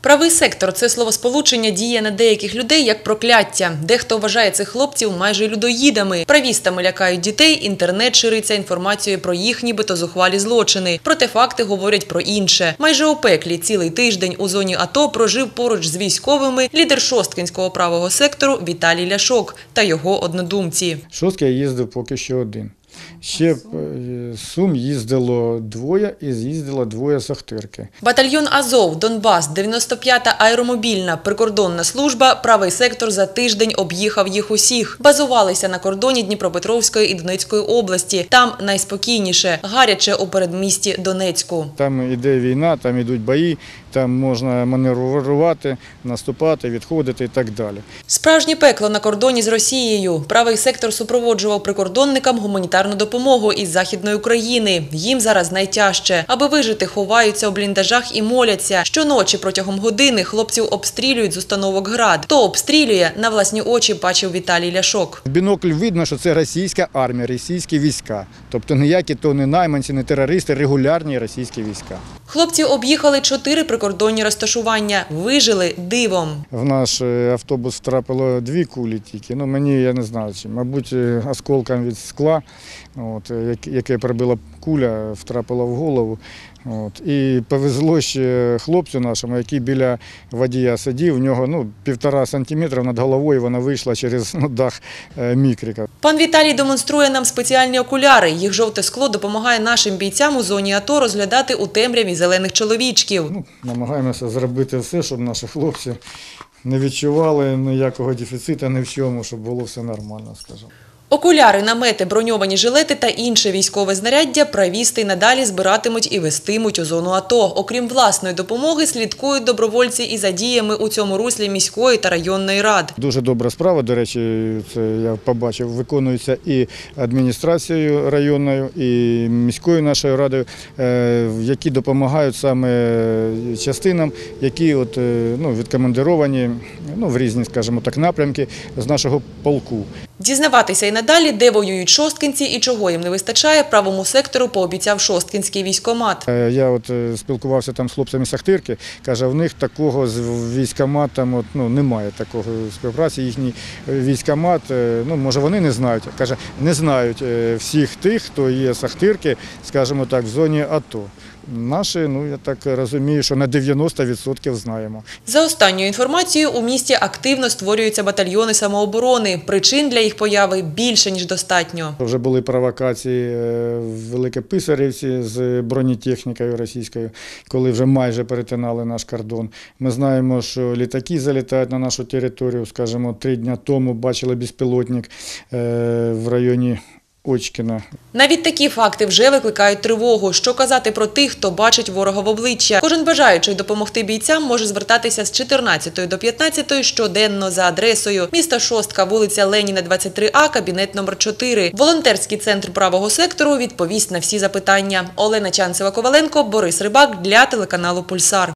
Правий сектор це словосполучення діє на деяких людей як прокляття. Дехто вважає цих хлопців майже людоїдами. Правістами лякають дітей, інтернет шириться інформацією про їх нібито зухвалі злочини. Проте факти говорять про інше. Майже у пеклі цілий тиждень у зоні АТО прожив поруч з військовими лідер Шосткинського правого сектору Віталій Ляшок та його однодумці. Шостки я їздив поки що один. Ще е, Сум їздило двоє і з'їздило двоє з Охтирки. Батальйон Азов, Донбас, 95-та аеромобільна прикордонна служба. Правий сектор за тиждень об'їхав їх усіх. Базувалися на кордоні Дніпропетровської і Донецької області. Там найспокійніше, гаряче у передмісті Донецьку. Там іде війна, там ідуть бої, там можна маневрувати, наступати, відходити і так далі. Справжнє пекло на кордоні з Росією. Правий сектор супроводжував прикордонникам гуманітарну допомогу із Західної України. Їм зараз найтяжче. Аби вижити, ховаються у бліндажах і моляться. Щоночі протягом години хлопців обстрілюють з установок ГРАД. Хто обстрілює, на власні очі бачив Віталій Ляшок. В бінокль видно, що це російська армія, російські війська. Тобто ніякі то не найманці, не терористи, регулярні російські війська. Хлопці об'їхали чотири прикордонні розташування. Вижили дивом. В наш е, автобус втрапило дві кулі тільки. Ну мені я не знаю, чи мабуть е, осколком від скла, от, яке пробила куля, втрапила в голову. От. І повезло ще хлопцю нашому, який біля водія сидів. В нього ну, півтора сантиметра над головою вона вийшла через ну, дах е, мікрика. Пан Віталій демонструє нам спеціальні окуляри. Їх жовте скло допомагає нашим бійцям у зоні АТО розглядати у темряві зелених чоловічків. Ну, намагаємося зробити все, щоб наші хлопці не відчували ніякого дефіциту ні в чому, щоб було все нормально, скажімо. Окуляри, намети, броньовані жилети та інше військове знаряддя правісти й надалі збиратимуть і вестимуть у зону АТО. Окрім власної допомоги, слідкують добровольці і за діями у цьому руслі міської та районної рад. Дуже добра справа. До речі, це я побачив, виконується і адміністрацією районною, і міською нашою радою, е, які допомагають саме частинам, які от, е, ну, відкомандировані ну, в різні, скажімо так, напрямки з нашого полку. Дізнаватися і надалі, де воюють шосткинці і чого їм не вистачає, правому сектору пообіцяв шосткинський військомат. Е, Я от е, спілкувався там з хлопцями з Ахтирки, каже, в них такого з військоматом от, ну, немає такого співпраці. Їхній е, військомат, ну може вони не знають, каже, не знають всіх тих, хто є з Ахтирки, скажімо так, в зоні АТО. Наші, ну я так розумію, що на 90% знаємо. За останньою інформацією, у місті активно створюються батальйони самооборони. Причин для їх появи більше, ніж достатньо. Вже були провокації е, в Великописарівці з бронетехнікою російською, коли вже майже перетинали наш кордон. Ми знаємо, що літаки залітають на нашу територію. Скажімо, три дні тому бачили безпілотник е, в районі Очкіна. Навіть такі факти вже викликають тривогу. Що казати про тих, хто бачить ворога в обличчя? Кожен бажаючий допомогти бійцям може звертатися з 14 до 15 щоденно за адресою міста Шостка, вулиця Леніна, 23А, кабінет номер 4. Волонтерський центр правого сектору відповість на всі запитання. Олена Чанцева-Коваленко, Борис Рибак для телеканалу Пульсар.